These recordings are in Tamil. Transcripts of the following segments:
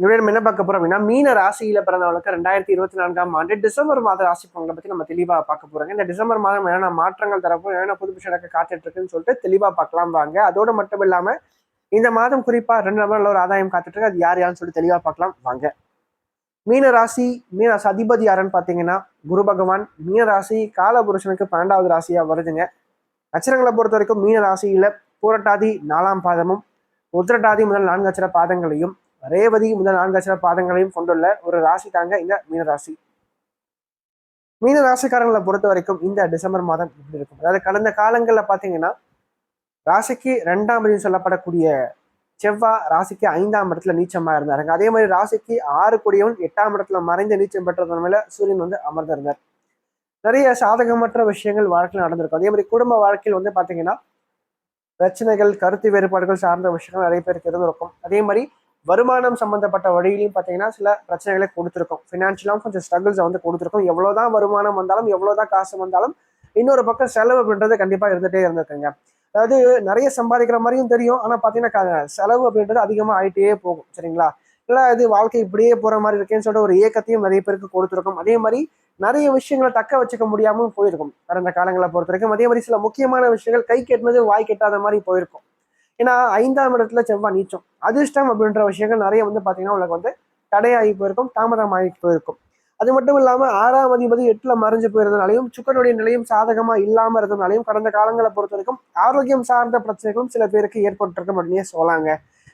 இவரை நம்ம என்ன பார்க்க போறோம் அப்படின்னா மீன ராசியில பிறந்தவங்களுக்கு ரெண்டாயிரத்தி இருபத்தி நான்காம் ஆண்டு டிசம்பர் மாத ராசி பலனை பத்தி நம்ம தெளிவா பார்க்க போறாங்க. இந்த டிசம்பர் மாதம் என்னென்ன மாற்றங்கள் தரப்போ என்னென்ன புதுப்பிச்சு நடக்க காத்துட்டு இருக்குன்னு சொல்லிட்டு தெளிவா பார்க்கலாம் வாங்க. அதோட மட்டும் இல்லாம இந்த மாதம் குறிப்பா ரெண்டு நபர்ல ஒரு ஆதாயம் காத்துட்டு இருக்கு அது யார் யாருன்னு சொல்லி தெளிவா பார்க்கலாம் வாங்க. மீன ராசி மீன ராசி அதிபதி யாருன்னு பாத்தீங்கன்னா குரு பகவான். மீன ராசி காலபுருஷனுக்கு பன்னெண்டாவது ராசியா வருதுங்க. நட்சத்திரங்களை பொறுத்த வரைக்கும் மீன ராசியில பூரட்டாதி நாலாம் பாதமும் உத்திரட்டாதி முதல் நான்கு அச்சர பாதங்களையும் ரேவதி முதல் நான்கு பாதங்களையும் கொண்டுள்ள ஒரு ராசி தாங்க இந்த மீன ராசி மீன ராசிக்காரங்களை பொறுத்த வரைக்கும் இந்த டிசம்பர் மாதம் இப்படி இருக்கும்? அதாவது கடந்த காலங்களில் பார்த்தீங்கன்னா ராசிக்கு ரெண்டாம் இடத்தில் சொல்லப்படக்கூடிய செவ்வாய் ராசிக்கு ஐந்தாம் இடத்துல நீச்சமா இருந்தாருங்க. அதே மாதிரி ராசிக்கு ஆறு கொடியவன் எட்டாம் இடத்துல மறைந்து நீச்சம் பெற்றதுனால மேல சூரியன் வந்து அமர்ந்திருந்தார் நிறைய சாதகமற்ற விஷயங்கள் வாழ்க்கையில் நடந்திருக்கும். அதே மாதிரி குடும்ப வாழ்க்கையில் வந்து பார்த்தீங்கன்னா பிரச்சனைகள் கருத்து வேறுபாடுகள் சார்ந்த விஷயங்கள் நிறைய பேருக்கு இருந்திருக்கும். அதே மாதிரி வருமானம் சம்பந்தப்பட்ட வழியிலையும் பார்த்தீங்கன்னா சில பிரச்சனைகளை கொடுத்துருக்கோம். ஃபினான்ஷியலாகவும் கொஞ்சம் ஸ்ட்ரகிள்ஸை வந்து கொடுத்துருக்கோம். எவ்வளோ தான் வருமானம் வந்தாலும் எவ்வளோ தான் காசு வந்தாலும் இன்னொரு பக்கம் செலவு அப்படின்றது கண்டிப்பாக இருந்துகிட்டே இருந்திருக்குங்க. அதாவது நிறைய சம்பாதிக்கிற மாதிரியும் தெரியும். ஆனால் பார்த்தீங்கன்னா செலவு அப்படின்றது அதிகமாக ஆகிட்டே போகும். சரிங்களா? இல்லை இது வாழ்க்கை இப்படியே போகிற மாதிரி இருக்கேன்னு சொல்லிட்டு ஒரு ஏக்கத்தையும் நிறைய பேருக்கு கொடுத்துருக்கும். அதே மாதிரி நிறைய விஷயங்களை தக்க வச்சுக்க முடியாமல் போயிருக்கும். கடந்த காலங்களை பொறுத்த வரைக்கும். அதே மாதிரி சில முக்கியமான விஷயங்கள் கை கெட்டினது வாய் கெட்டாத மாதிரி போயிருக்கும். ஏன்னா ஐந்தாம் இடத்துல செவ்வாய் நீச்சம். அதிர்ஷ்டம் அப்படின்ற விஷயங்கள் நிறைய வந்து பார்த்தீங்கன்னா உங்களுக்கு வந்து தடையாகி போயிருக்கும் தாமதமாகி போயிருக்கும். அது மட்டும் இல்லாமல் ஆறாம் அதிபதி எட்டுல மறைஞ்சு போயிருந்தனாலையும் சுக்கனுடைய நிலையும் சாதகமா இல்லாமல் இருந்ததுனாலையும் கடந்த காலங்களை பொறுத்த வரைக்கும் ஆரோக்கியம் சார்ந்த பிரச்சனைகளும் சில பேருக்கு ஏற்பட்டிருக்கும் அப்படின்னே சொல்லாங்க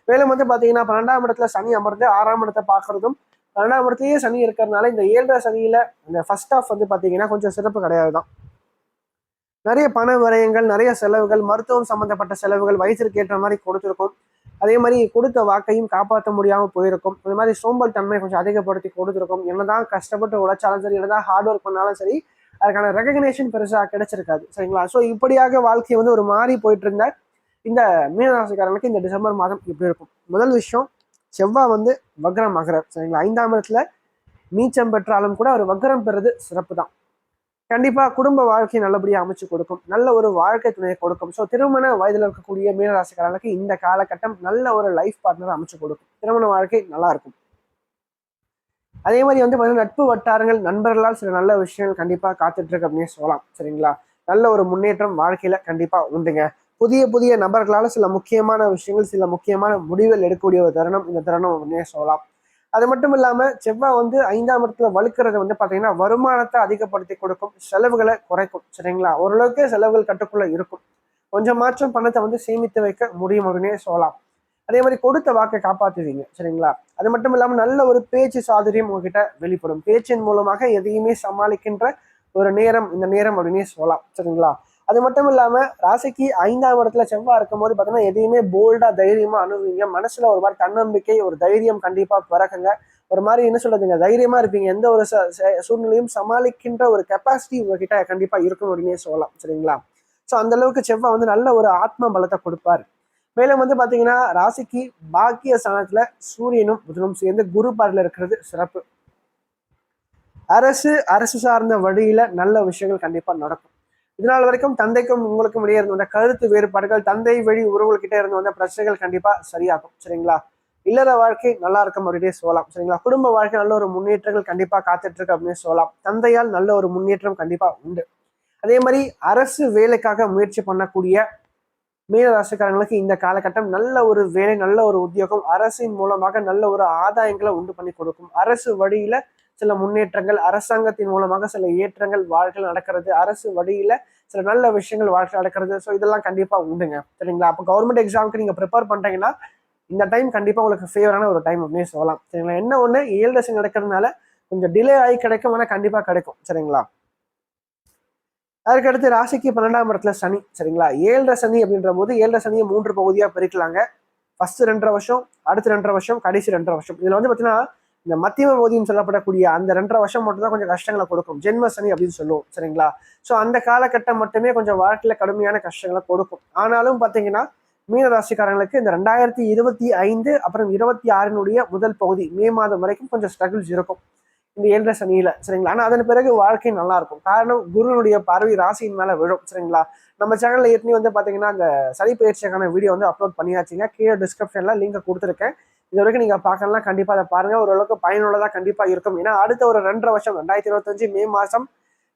மேலும் வந்து பார்த்தீங்கன்னா பன்னெண்டாம் இடத்துல சனி அமர்ந்து ஆறாம் இடத்தை பார்க்குறதும் பன்னெண்டாம் இடத்துலயே சனி இருக்கிறதுனால இந்த ஏழரை சனியில இந்த ஃபர்ஸ்ட் ஆஃப் வந்து பார்த்தீங்கன்னா கொஞ்சம் சிறப்பு கிடையாது தான் நிறைய பண விரயங்கள் நிறைய செலவுகள் மருத்துவம் சம்மந்தப்பட்ட செலவுகள் வயசுக்கு ஏற்ற மாதிரி கொடுத்துருக்கும். அதே மாதிரி கொடுத்த வாக்கையும் காப்பாற்ற முடியாமல் போயிருக்கும். இந்த மாதிரி சோம்பல் தன்மை கொஞ்சம் அதிகப்படுத்தி கொடுத்துருக்கும். என்னதான் கஷ்டப்பட்டு உழைச்சாலும் சரி என்னதான் ஹார்ட் ஒர்க் பண்ணாலும் சரி அதுக்கான ரெகக்னேஷன் பெருசாக கிடைச்சிருக்காது. சரிங்களா? ஸோ இப்படியாக வாழ்க்கை வந்து ஒரு மாறி போயிட்டு இருந்த இந்த மீனராசிக்காரனுக்கு இந்த டிசம்பர் மாதம் இப்படி இருக்கும்? முதல் விஷயம் செவ்வாய் வந்து வக்ரம் மகரம் சரிங்களா? ஐந்தாம் இடத்துல நீச்சம் பெற்றாலும் கூட அவர் வக்ரம் பெறுறது சிறப்பு தான் கண்டிப்பா குடும்ப வாழ்க்கையை நல்லபடியாக அமைச்சு கொடுக்கும். நல்ல ஒரு வாழ்க்கை துணையை கொடுக்கும். ஸோ திருமண வயதில் இருக்கக்கூடிய மீனராசிக்காரர்களுக்கு இந்த காலகட்டம் நல்ல ஒரு லைஃப் பார்ட்னர் அமைச்சு கொடுக்கும். திருமண வாழ்க்கை நல்லா இருக்கும். அதே மாதிரி வந்து பார்த்தீங்கன்னா நட்பு வட்டாரங்கள் நண்பர்களால் சில நல்ல விஷயங்கள் கண்டிப்பாக காத்துட்டு இருக்கு அப்படின்னு சொல்லலாம். சரிங்களா? நல்ல ஒரு முன்னேற்றம் வாழ்க்கையில கண்டிப்பா உண்டுங்க. புதிய புதிய நபர்களால் சில முக்கியமான விஷயங்கள் சில முக்கியமான முடிவுகள் எடுக்கக்கூடிய ஒரு தருணம் இந்த தருணம் அப்படின்னே சொல்லலாம். அது மட்டும் இல்லாம செவ்வாய் வந்து ஐந்தாம் இடத்துல வலுக்கிறது வந்து பாத்தீங்கன்னா வருமானத்தை அதிகப்படுத்தி கொடுக்கும் செலவுகளை குறைக்கும் சரிங்களா? ஓரளவுக்கு செலவுகள் கட்டுக்குள்ள இருக்கும். கொஞ்சம் மாற்றம் பணத்தை வந்து சேமித்து வைக்க முடியும் அப்படின்னே சொல்லலாம். அதே மாதிரி கொடுத்த வாக்கை காப்பாற்றுவீங்க சரிங்களா? அது மட்டும் இல்லாமல் நல்ல ஒரு பேச்சு சாதுரியம் உங்ககிட்ட வெளிப்படும். பேச்சின் மூலமாக எதையுமே சமாளிக்கின்ற ஒரு நேரம் இந்த நேரம் அப்படின்னே சொல்லலாம் சரிங்களா? அது மட்டும் இல்லாம ராசிக்கு ஐந்தாம் இடத்துல செவ்வாய் இருக்கும் போது பார்த்தீங்கன்னா எதையுமே போல்டா தைரியமா அணுவீங்க மனசுல ஒரு மாதிரி தன்னம்பிக்கை ஒரு தைரியம் கண்டிப்பா பிறக்குங்க. ஒரு மாதிரி என்ன சொல்றதுங்க? தைரியமா இருப்பீங்க. எந்த ஒரு சூழ்நிலையும் சமாளிக்கின்ற ஒரு கெப்பாசிட்டி உங்ககிட்ட கண்டிப்பா இருக்கணும் அப்படின்னே சொல்லலாம். சரிங்களா? ஸோ அந்த அளவுக்கு செவ்வாய் வந்து நல்ல ஒரு ஆத்ம பலத்தை கொடுப்பாரு. மேலும் வந்து பாத்தீங்கன்னா ராசிக்கு பாக்கிய ஸ்தானத்துல சூரியனும் புதனும் சேர்ந்து குரு பாடல இருக்கிறது சிறப்பு. அரசு அரசு சார்ந்த வழியில நல்ல விஷயங்கள் கண்டிப்பா நடக்கும். இதனால் வரைக்கும் தந்தைக்கும் உங்களுக்கும் இடையே இருந்து வந்த கருத்து வேறுபாடுகள் தந்தை வழி உறவுகள்கிட்ட இருந்து வந்த பிரச்சனைகள் கண்டிப்பா சரியாகும். சரிங்களா? இல்லற வாழ்க்கை நல்லா இருக்கும் அப்படின்னே சொல்லலாம். சரிங்களா? குடும்ப வாழ்க்கை நல்ல ஒரு முன்னேற்றங்கள் கண்டிப்பா காத்துட்டு இருக்கு அப்படின்னு சொல்லலாம். தந்தையால் நல்ல ஒரு முன்னேற்றம் கண்டிப்பா உண்டு. அதே மாதிரி அரசு வேலைக்காக முயற்சி பண்ணக்கூடிய மீன ராசிக்காரங்களுக்கு இந்த காலகட்டம் நல்ல ஒரு வேலை நல்ல ஒரு உத்தியோகம் அரசின் மூலமாக நல்ல ஒரு ஆதாயங்களை உண்டு பண்ணி கொடுக்கும். அரசு வழியில சில முன்னேற்றங்கள் அரசாங்கத்தின் மூலமாக சில ஏற்றங்கள் வாழ்க்கை நடக்கிறது. அரசு வழியில சில நல்ல விஷயங்கள் வாழ்க்கை நடக்கிறது. ஸோ இதெல்லாம் கண்டிப்பா உண்டுங்க. சரிங்களா? அப்போ கவர்மெண்ட் எக்ஸாமுக்கு நீங்க ப்ரிப்பேர் பண்றீங்கன்னா இந்த டைம் கண்டிப்பா உங்களுக்கு ஃபேவரான ஒரு டைம் அப்படின்னு சொல்லலாம். சரிங்களா? என்ன ஒண்ணு ஏழு தசை நடக்கிறதுனால கொஞ்சம் டிலே ஆகி கிடைக்கும் ஆனால் கண்டிப்பா கிடைக்கும். சரிங்களா? அதற்கடுத்து ராசிக்கு பன்னெண்டாம் இடத்துல சனி சரிங்களா? ஏழரை சனி அப்படின்ற போது ஏழரை சனியை மூன்று பகுதியாக பிரிக்கலாங்க. ஃபர்ஸ்ட் ரெண்டரை வருஷம் அடுத்து ரெண்டரை வருஷம் கடைசி ரெண்டரை வருஷம். இதில் வந்து பார்த்தீங்கன்னா இந்த மத்தியம போதின்னு சொல்லப்படக்கூடிய அந்த ரெண்டரை வருஷம் மட்டும் தான் கொஞ்சம் கஷ்டங்களை கொடுக்கும். ஜென்ம சனி அப்படின்னு சொல்லுவோம் சரிங்களா? ஸோ அந்த காலகட்டம் மட்டுமே கொஞ்சம் வாழ்க்கையில் கடுமையான கஷ்டங்களை கொடுக்கும். ஆனாலும் பார்த்தீங்கன்னா மீன ராசிக்காரங்களுக்கு இந்த ரெண்டாயிரத்தி இருபத்தி ஐந்து அப்புறம் இருபத்தி ஆறினுடைய முதல் பகுதி மே மாதம் வரைக்கும் கொஞ்சம் ஸ்ட்ரகிள்ஸ் இருக்கும். இந்த ஏழரை சனியில சரிங்களா? ஆனால் அதன் பிறகு வாழ்க்கை நல்லா இருக்கும் காரணம் குருனுடைய பார்வை ராசியின் மேல விழும் சரிங்களா? நம்ம சேனல்ல ஏற்கனவே வந்து பாத்தீங்கன்னா அந்த சனி பயிற்சிக்கான வீடியோ வந்து அப்லோட் பண்ணியாச்சுங்க. கீழே டிஸ்கிரிப்ஷன்ல லிங்க் கொடுத்துருக்கேன். இது வரைக்கும் நீங்க பார்க்கலாம் கண்டிப்பா அதை பாருங்க. ஓரளவுக்கு பயனுள்ளதா கண்டிப்பா இருக்கும். ஏன்னா அடுத்த ஒரு ரெண்டரை வருஷம் ரெண்டாயிரத்தி இருபத்தஞ்சு மே மாசம்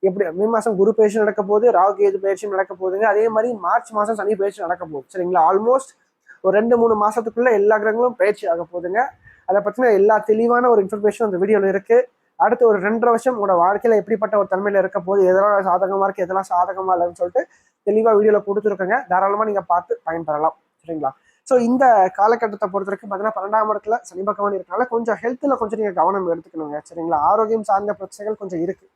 எப்படி மே மாசம் குரு பயிற்சி நடக்க போகுது ராகு கேது பயிற்சியும் நடக்க போகுதுங்க. அதே மாதிரி மார்ச் மாசம் சனி பயிற்சி நடக்க போகுது சரிங்களா? ஆல்மோஸ்ட் ஒரு ரெண்டு மூணு மாசத்துக்குள்ள எல்லா கிரகங்களும் பயிற்சி ஆக போகுதுங்க. அதை பத்தின எல்லா தெளிவான ஒரு இன்ஃபர்மேஷன் அந்த வீடியோவில் இருக்குது அடுத்து ஒரு ரெண்டரை வருஷம் உங்களோட வாழ்க்கையில எப்படிப்பட்ட ஒரு தன்மையில இருக்க போது எதெல்லாம் சாதகமா இருக்கு எதெல்லாம் சாதகமா இல்லைன்னு சொல்லிட்டு தெளிவா வீடியோல கொடுத்துருக்கங்க. தாராளமா நீங்க பார்த்து பயன்பெறலாம். சரிங்களா? ஸோ இந்த காலகட்டத்தை பொறுத்த வரைக்கும் பார்த்தீங்கன்னா பன்னெண்டாம் இடத்துல சனி பகவான் இருக்கனால கொஞ்சம் ஹெல்த்தில் கொஞ்சம் நீங்கள் கவனம் எடுத்துக்கணுங்க. சரிங்களா? ஆரோக்கியம் சார்ந்த பிரச்சனைகள் கொஞ்சம் இருக்கு.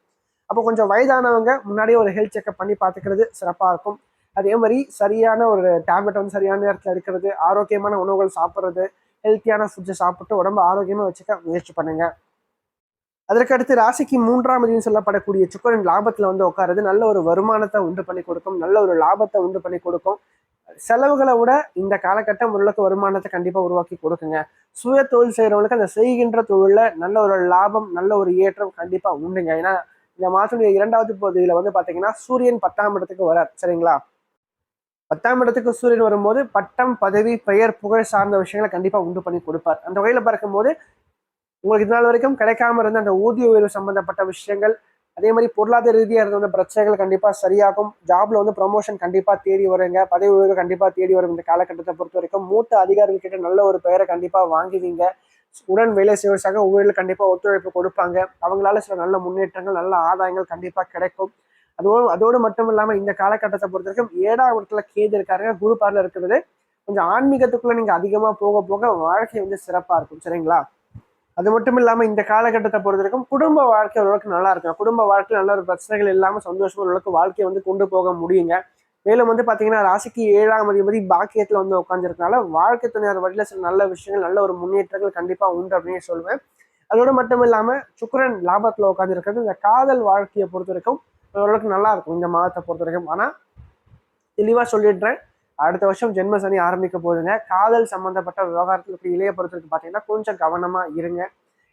அப்போ கொஞ்சம் வயதானவங்க முன்னாடியே ஒரு ஹெல்த் செக்அப் பண்ணி பார்த்துக்கிறது சிறப்பாக இருக்கும். அதே மாதிரி சரியான ஒரு டேப்லெட் வந்து சரியான நேரத்தில் எடுக்கிறது ஆரோக்கியமான உணவுகள் சாப்பிட்றது ஹெல்த்தியான ஃபுட்ஸை சாப்பிட்டு உடம்பு ஆரோக்கியமாக வச்சுக்க முயற்சி பண்ணுங்கள் அதற்கடுத்து ராசிக்கு மூன்றாம் அதிகம் சொல்லப்படக்கூடிய சுக்கரன் லாபத்துல வந்து உட்காருது நல்ல ஒரு வருமானத்தை உண்டு பண்ணி கொடுக்கும். நல்ல ஒரு லாபத்தை உண்டு பண்ணி கொடுக்கும். செலவுகளை விட இந்த காலகட்டம் ஓரளவுக்கு வருமானத்தை கண்டிப்பா உருவாக்கி கொடுக்குங்க. சுய தொழில் செய்யறவங்களுக்கு அந்த செய்கின்ற தொழில நல்ல ஒரு லாபம் நல்ல ஒரு ஏற்றம் கண்டிப்பா உண்டுங்க. ஏன்னா இந்த மாதத்துடைய இரண்டாவது பகுதியில வந்து பாத்தீங்கன்னா சூரியன் பத்தாம் இடத்துக்கு வரார். சரிங்களா? பத்தாம் இடத்துக்கு சூரியன் வரும்போது பட்டம் பதவி பெயர் புகழ் சார்ந்த விஷயங்களை கண்டிப்பா உண்டு பண்ணி கொடுப்பார். அந்த வகையில பார்க்கும்போது உங்களுக்கு இதனால் வரைக்கும் கிடைக்காம இருந்த அந்த ஊதிய உயர்வு சம்பந்தப்பட்ட விஷயங்கள் அதே மாதிரி பொருளாதார ரீதியாக இருந்த வந்து பிரச்சனைகள் கண்டிப்பாக சரியாகும். ஜாப்ல வந்து ப்ரமோஷன் கண்டிப்பாக தேடி வருங்க. பதவி உயர்வு கண்டிப்பாக தேடி வரும். இந்த காலகட்டத்தை பொறுத்த வரைக்கும் மூத்த அதிகாரிகள் கிட்ட நல்ல ஒரு பெயரை கண்டிப்பாக வாங்குவீங்க. உடன் வேலை செய்வது சக ஊழியர்கள் கண்டிப்பாக ஒத்துழைப்பு கொடுப்பாங்க. அவங்களால சில நல்ல முன்னேற்றங்கள் நல்ல ஆதாயங்கள் கண்டிப்பாக கிடைக்கும். அதோடு அதோடு மட்டும் இல்லாமல் இந்த காலகட்டத்தை பொறுத்த வரைக்கும் ஏழாம் இடத்துல கேது இருக்காருங்க. குரு பார்ல இருக்கிறது கொஞ்சம் ஆன்மீகத்துக்குள்ள நீங்க அதிகமாக போக போக வாழ்க்கை வந்து சிறப்பாக இருக்கும். சரிங்களா? அது மட்டும் இல்லாம இந்த காலகட்டத்தை பொறுத்த வரைக்கும் குடும்ப வாழ்க்கை ஓரளவுக்கு நல்லா இருக்கும் குடும்ப வாழ்க்கையில் நல்ல ஒரு பிரச்சனைகள் இல்லாம சந்தோஷமா ஓரளவுக்கு வாழ்க்கையை வந்து கொண்டு போக முடியுங்க. மேலும் வந்து பாத்தீங்கன்னா ராசிக்கு ஏழாம் அதிபதி பாக்கியத்துல வந்து உட்காந்துருக்கனால வாழ்க்கை துணையார் வழியில சில நல்ல விஷயங்கள் நல்ல ஒரு முன்னேற்றங்கள் கண்டிப்பா உண்டு அப்படின்னு சொல்லுவேன். அதோட மட்டும் இல்லாம சுக்கிரன் லாபத்துல உட்காந்துருக்கிறது இந்த காதல் வாழ்க்கையை பொறுத்த வரைக்கும் ஓரளவுக்கு நல்லா இருக்கும். இந்த மாதத்தை பொறுத்த வரைக்கும். ஆனா தெளிவா சொல்லிடுறேன். அடுத்த வருஷம் ஜென்ம சனி ஆரம்பிக்க போகுதுங்க. காதல் சம்பந்தப்பட்ட விவகாரத்தில் இப்படி இளைய பொறுத்தவரைக்கும் பார்த்தீங்கன்னா கொஞ்சம் கவனமாக இருங்க.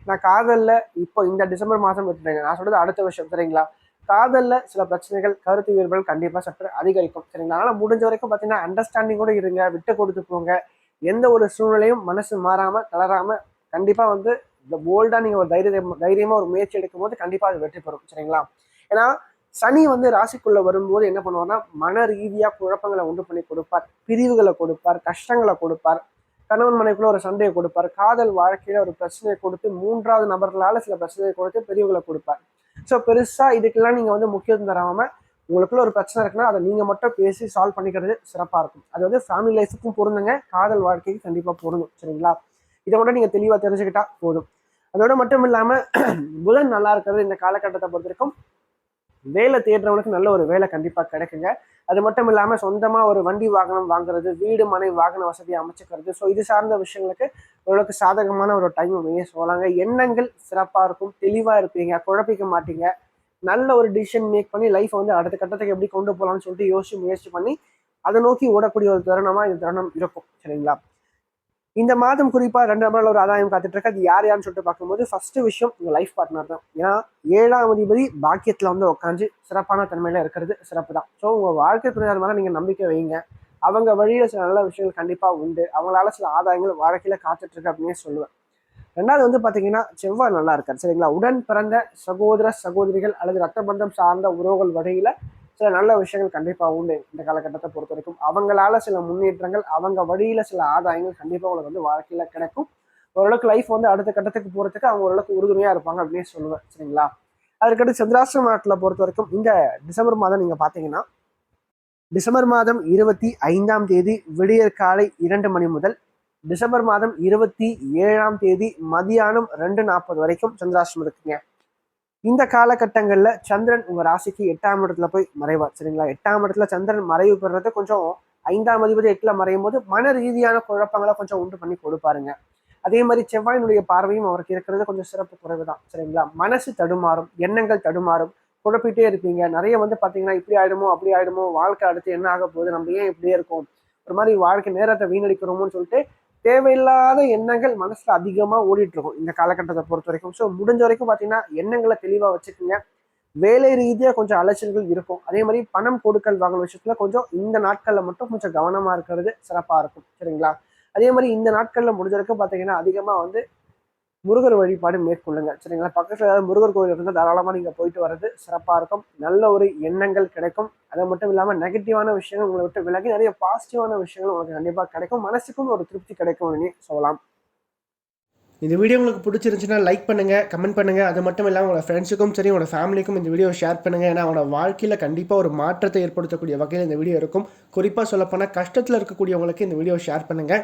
நான் காதலில் இப்போ இந்த டிசம்பர் மாதம் விட்டுட்டேங்க. நான் சொல்றது அடுத்த வருஷம் சரிங்களா? காதலில் சில பிரச்சனைகள் கருத்து வேறுபாடு கண்டிப்பாக சற்று அதிகரிக்கும் சரிங்களா? அதனால் முடிஞ்ச வரைக்கும் பார்த்தீங்கன்னா அண்டர்ஸ்டாண்டிங் கூட இருங்க. விட்டு கொடுத்து போங்க. எந்த ஒரு சூழ்நிலையும் மனசு மாறாமல் தளராமல் கண்டிப்பாக வந்து இந்த போல்டாக நீங்கள் ஒரு தைரிய தைரியமாக ஒரு முயற்சி எடுக்கும் போது அது வெற்றி பெறும் சரிங்களா? ஏன்னா சனி வந்து ராசிக்குள்ள வரும்போது என்ன பண்ணுவார்னா மன ரீதியாக குழப்பங்களை உண்டு பண்ணி கொடுப்பார். பிரிவுகளை கொடுப்பார் கஷ்டங்களை கொடுப்பார். கணவன் மனைக்குள்ள ஒரு சண்டையை கொடுப்பார். காதல் வாழ்க்கையில ஒரு பிரச்சனையை கொடுத்து மூன்றாவது நபர்களால சில பிரச்சனையை கொடுத்து பிரிவுகளை கொடுப்பார். ஸோ பெருசா இதுக்கெல்லாம் நீங்க வந்து முக்கியத்துவம் தராம உங்களுக்குள்ள ஒரு பிரச்சனை இருக்குன்னா அதை நீங்க மட்டும் பேசி சால்வ் பண்ணிக்கிறது சிறப்பா இருக்கும். அது வந்து ஃபேமிலி லைஃபுக்கும் பொருந்துங்க. காதல் வாழ்க்கைக்கு கண்டிப்பா பொருந்தும். சரிங்களா? இதை மட்டும் நீங்க தெளிவா தெரிஞ்சுக்கிட்டா போதும். அதோட மட்டும் இல்லாம புதன் நல்லா இருக்கிறது இந்த காலகட்டத்தை பொறுத்திருக்கும். வேலை தேடுறவங்களுக்கு நல்ல ஒரு வேலை கண்டிப்பாக கிடைக்குங்க. அது மட்டும் இல்லாமல் சொந்தமாக ஒரு வண்டி வாகனம் வாங்குறது வீடு மனை வாகன வசதியை அமைச்சுக்கிறது. ஸோ இது சார்ந்த விஷயங்களுக்கு ஓரளவுக்கு சாதகமான ஒரு டைம் நீங்க சொல்லலாங்க. எண்ணங்கள் சிறப்பாக இருக்கும் தெளிவாக இருப்பீங்க குழப்பிக்க மாட்டீங்க. நல்ல ஒரு டிசிஷன் மேக் பண்ணி லைஃப் வந்து அடுத்த கட்டத்துக்கு எப்படி கொண்டு போகலாம்னு சொல்லிட்டு யோசிச்சு முயற்சி பண்ணி அதை நோக்கி ஓடக்கூடிய ஒரு தருணமாக இந்த தருணம் இருக்கும். சரிங்களா? இந்த மாதம் குறிப்பாக ரெண்டு நம்பரில் ஒரு ஆதாயம் காத்துட்டு இருக்கு. அது யார் யாருன்னு சொல்லிட்டு பார்க்கும்போது ஃபர்ஸ்ட் விஷயம் உங்கள் லைஃப் பார்ட்னர் தான். ஏன்னா ஏழாம் அதிபதி பாக்கியத்தில் வந்து உட்காந்து சிறப்பான தன்மையில் இருக்கிறது சிறப்பு தான். ஸோ உங்கள் வாழ்க்கை துணையார் மேலே நீங்கள் நம்பிக்கை வைங்க. அவங்க வழியில் சில நல்ல விஷயங்கள் கண்டிப்பாக உண்டு. அவங்களால சில ஆதாயங்கள் வாழ்க்கையில் காத்துட்டு இருக்கு அப்படின்னே சொல்லுவேன். ரெண்டாவது வந்து பார்த்தீங்கன்னா செவ்வாய் நல்லா இருக்காரு. சரிங்களா? உடன் பிறந்த சகோதர சகோதரிகள் அல்லது ரத்த பந்தம் சார்ந்த உறவுகள் வகையில் சில நல்ல விஷயங்கள் கண்டிப்பாக உண்டு இந்த காலகட்டத்தை பொறுத்த வரைக்கும். அவங்களால சில முன்னேற்றங்கள் அவங்க வழியில சில ஆதாயங்கள் கண்டிப்பாக உங்களுக்கு வந்து வாழ்க்கையில் கிடைக்கும். ஓரளவுக்கு லைஃப் வந்து அடுத்த கட்டத்துக்கு போகிறதுக்கு அவங்க ஓரளவுக்கு உறுதுணையாக இருப்பாங்க அப்படின்னு சொல்லுவேன். சரிங்களா? அதுக்கடுத்து சந்திராஷ்டிரம் நாட்டில் பொறுத்த வரைக்கும் இந்த டிசம்பர் மாதம் நீங்கள் பார்த்தீங்கன்னா டிசம்பர் மாதம் இருபத்தி ஐந்தாம் தேதி விடியற் காலை இரண்டு மணி முதல் டிசம்பர் மாதம் இருபத்தி ஏழாம் தேதி மதியானம் ரெண்டு நாற்பது வரைக்கும் சந்திராஷ்டிரம் இருக்குங்க. இந்த காலகட்டங்களில் சந்திரன் உங்கள் ராசிக்கு எட்டாம் இடத்துல போய் மறைவார் சரிங்களா? எட்டாம் இடத்துல சந்திரன் மறைவு பெறுறது கொஞ்சம் ஐந்தாம் அதிபதி எட்டில் மறையும் போது மன ரீதியான குழப்பங்களை கொஞ்சம் உண்டு பண்ணி கொடுப்பாருங்க. அதே மாதிரி செவ்வாயினுடைய பார்வையும் அவருக்கு இருக்கிறது கொஞ்சம் சிறப்பு குறைவு தான் சரிங்களா? மனசு தடுமாறும் எண்ணங்கள் தடுமாறும் குழப்பிட்டே இருப்பீங்க. நிறைய வந்து பார்த்தீங்கன்னா இப்படி ஆயிடுமோ அப்படி ஆயிடுமோ வாழ்க்கை அடுத்து என்ன ஆக போகுது நம்ம ஏன் இப்படியே இருக்கோம்? ஒரு மாதிரி வாழ்க்கை நேரத்தை வீணடிக்கிறோமோன்னு சொல்லிட்டு தேவையில்லாத எண்ணங்கள் மனசுல அதிகமா ஓடிட்டு இருக்கும் இந்த காலகட்டத்தை பொறுத்த வரைக்கும். ஸோ முடிஞ்ச வரைக்கும் பார்த்தீங்கன்னா எண்ணங்களை தெளிவா வச்சுக்கோங்க. வேலை ரீதியாக கொஞ்சம் அலைச்சல்கள் இருக்கும். அதே மாதிரி பணம் கொடுக்கல் வாங்கல் விஷயத்துல கொஞ்சம் இந்த நாட்களில் மட்டும் கொஞ்சம் கவனமா இருக்கிறது சிறப்பா இருக்கும். சரிங்களா? அதே மாதிரி இந்த நாட்களில் முடிஞ்ச வரைக்கும் பார்த்தீங்கன்னா அதிகமாக வந்து முருகர் வழிபாடு மேற்கொள்ளுங்க சரிங்களா? பக்கத்தில் ஏதாவது முருகர் கோயில் இருந்தால் தாராளமாக நீங்கள் போயிட்டு வர்றது சிறப்பாக இருக்கும். நல்ல ஒரு எண்ணங்கள் கிடைக்கும். அது மட்டும் இல்லாமல் நெகட்டிவான விஷயங்கள் உங்களை விட்டு விலகி நிறைய பாசிட்டிவான விஷயங்கள் உங்களுக்கு கண்டிப்பாக கிடைக்கும். மனசுக்கும் ஒரு திருப்தி கிடைக்கும் சொல்லலாம். இந்த வீடியோ உங்களுக்கு பிடிச்சிருந்துச்சுன்னா லைக் பண்ணுங்கள் கமெண்ட் பண்ணுங்கள் அது மட்டும் இல்லாமல் உங்களோட ஃப்ரெண்ட்ஸுக்கும் சரி உங்களோட ஃபேமிலிக்கும் இந்த வீடியோ ஷேர் பண்ணுங்கள் ஏன்னா அவனோட வாழ்க்கையில் கண்டிப்பாக ஒரு மாற்றத்தை ஏற்படுத்தக்கூடிய வகையில் இந்த வீடியோ இருக்கும். குறிப்பாக சொல்லப்போனால் கஷ்டத்தில் இருக்கக்கூடியவங்களுக்கு இந்த வீடியோ ஷேர் பண்ணுங்கள்